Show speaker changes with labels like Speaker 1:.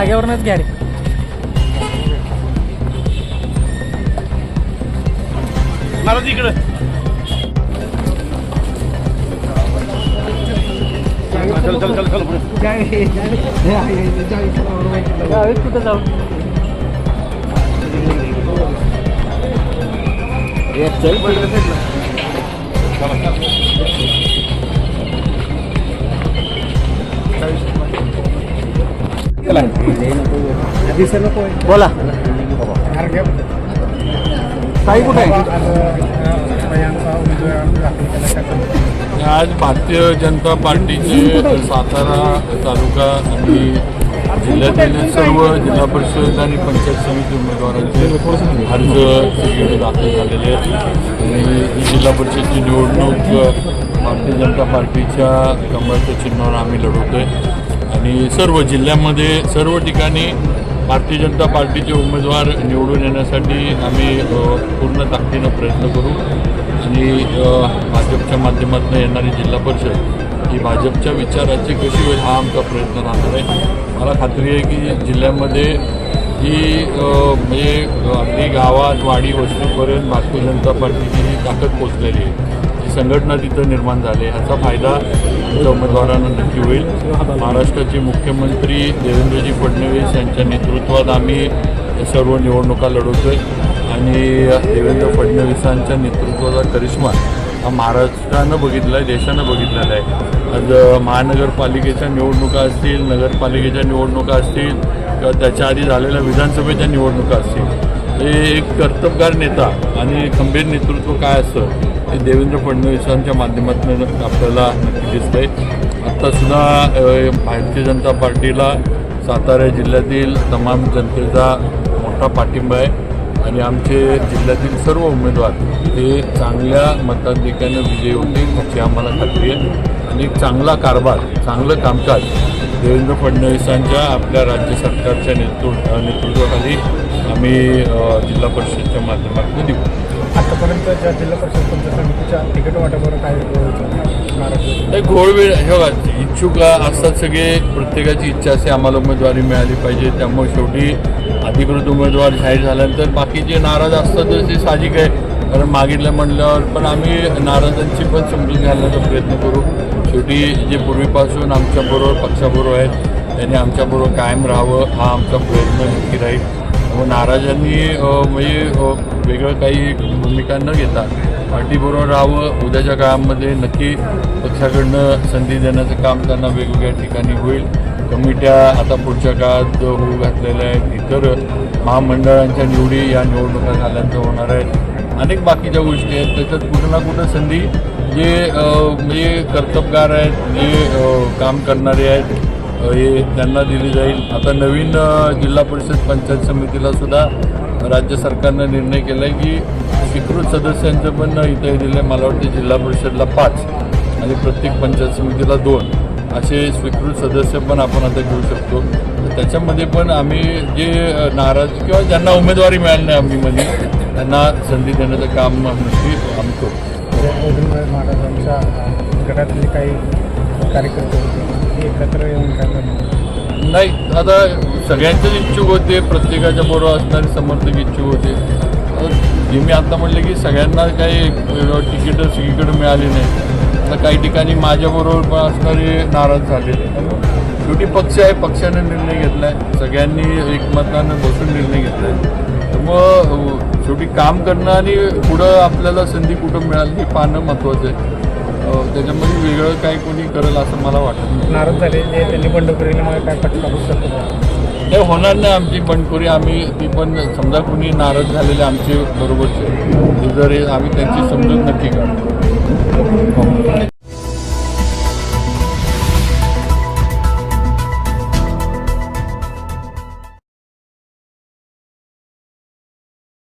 Speaker 1: जागेवरनच घ्या रे.
Speaker 2: मला तिकडं. चल चल चल चल
Speaker 1: कुठं जाऊ? बोला. साई कुठे
Speaker 3: आज भारतीय जनता पार्टीचे सातारा तालुका आणि जिल्ह्यातील सर्व जिल्हा परिषद आणि पंचायत समिती उमेदवारांचे अर्ज दाखल झालेले आहेत. आणि ही जिल्हा परिषदची निवडणूक भारतीय जनता पार्टीच्या कमळच्या चिन्हावर आम्ही लढवतो आहे आणि सर्व जिल्ह्यामध्ये सर्व ठिकाणी भारतीय जनता पार्टीचे उमेदवार निवडून येण्यासाठी आम्ही पूर्ण ताकदीनं प्रयत्न करू. आणि भाजपच्या माध्यमातून येणारी जिल्हा परिषद ही भाजपच्या विचाराची कशी होईल हा आमचा प्रयत्न राहणार आहे. मला खात्री आहे की जिल्ह्यामध्ये ही म्हणजे अगदी गावात वाडी वस्तीपर्यंत भारतीय जनता पार्टीची ही ताकद पोचलेली आहे. संघटना तिथं निर्माण झाले ह्याचा फायदा आमच्या उमेदवारांना नक्की होईल. महाराष्ट्राचे मुख्यमंत्री देवेंद्रजी फडणवीस यांच्या नेतृत्वात आम्ही सर्व निवडणुका लढवतोय. आणि देवेंद्र फडणवीसांच्या नेतृत्वाचा करिश्मा हा महाराष्ट्रानं बघितला आहे देशानं बघितलेला आहे. आज महानगरपालिकेच्या निवडणुका असतील नगरपालिकेच्या निवडणुका असतील किंवा त्याच्या आधी झालेल्या विधानसभेच्या निवडणुका असतील हे एक कर्तबगार नेता आणि खंबीर नेतृत्व काय असतं? ते देवेंद्र फडणवीसांच्या माध्यमातून आपल्याला नक्की दिसतंय. आत्तासुद्धा भारतीय जनता पार्टीला सातारा जिल्ह्यातील तमाम जनतेचा मोठा पाठिंबा आहे आणि आमचे जिल्ह्यातील सर्व उमेदवार हे चांगल्या मताधिक्यानं विजयी होतील याची आम्हाला खात्री आहे. आणि एक चांगला कारभार चांगलं कामकाज देवेंद्र फडणवीसांच्या आपल्या राज्य सरकारच्या नेतृत्व नेतृत्वाखाली आम्ही जिल्हा परिषदच्या माध्यमातून देऊ.
Speaker 4: आतापर्यंत ज्या जिल्हा परिषद पंचायत समितीच्या तिकीट वाटावर काय
Speaker 3: नाही घोळवेळ हे बघा इच्छुक असतात सगळे. प्रत्येकाची इच्छा असते आम्हाला उमेदवारी मिळाली पाहिजे. त्यामुळे शेवटी अधिकृत उमेदवार जाहीर झाल्यानंतर बाकीचे नाराज असतात ते साहजिक आहे. कारण मागितलं म्हणल्यावर पण आम्ही नाराजांची पण समजून घालण्याचा प्रयत्न करू. शेवटी जे पूर्वीपासून आमच्याबरोबर पक्षाबरोबर आहेत त्यांनी आमच्याबरोबर कायम राहावं हा आमचा प्रयत्न नक्की राहील. नाराजांनी म्हणजे वेगळं काही भूमिका न घेता पाठीबरोबर राहावं उद्याच्या काळामध्ये नक्की पक्षाकडनं संधी देण्याचं काम त्यांना वेगवेगळ्या ठिकाणी होईल. कमिट्या आता पुढच्या काळात होऊ घातलेल्या आहेत इतर महामंडळांच्या निवडी या निवडणुका झाल्यानंतर होणार आहेत. अनेक बाकीच्या गोष्टी आहेत. त्याच्यात कुठं ना कुठं संधी जे म्हणजे कर्तबगार आहेत जे काम करणारे आहेत हे त्यांना दिली जाईल. आता नवीन जिल्हा परिषद पंचायत समितीला सुद्धा राज्य सरकारनं निर्णय केला आहे की स्वीकृत सदस्यांचं पण इथे दिलं आहे मला वाटते जिल्हा परिषदला पाच आणि प्रत्येक पंचायत समितीला दोन. असे स्वीकृत सदस्य पण आपण आता घेऊ शकतो. त्याच्यामध्ये पण आम्ही जे नाराज किंवा ज्यांना उमेदवारी मिळाली नाही आम्हीमध्ये त्यांना संधी देण्याचं काम नक्की आम्ही करू
Speaker 4: महाराजांच्या गटातले काही कार्यकर्ते होते एकत्र येऊन काय
Speaker 3: नाही आता सगळ्यांचेच इच्छुक होते प्रत्येकाच्या बरोबर असणारे समर्थक इच्छुक होते. जे मी आता म्हटले की सगळ्यांना काही तिकीटं सगळीकडे मिळाली नाही. आता काही ठिकाणी माझ्याबरोबर पण असणारे नाराज झाले. शेवटी पक्ष आहे पक्षाने निर्णय घेतला आहे सगळ्यांनी एकमतानं बसून निर्णय घेतला आहे मग शेवटी काम करणं आणि पुढं आपल्याला संधी कुठं मिळाली हे पाहणं महत्त्वाचं आहे. त्याच्यामध्ये वेगळं काही कोणी करेल असं मला वाटत नाही.
Speaker 4: नाराज झाले जे त्यांनी बंडखोरी केल्यामुळे काय फटका शकतो?
Speaker 3: ते होणार नाही आमची बंडखोरी आम्ही ती पण समजा कोणी नाराज झालेले आमचे बरोबरचे. जर आम्ही त्यांची समजूत नक्की काढतो.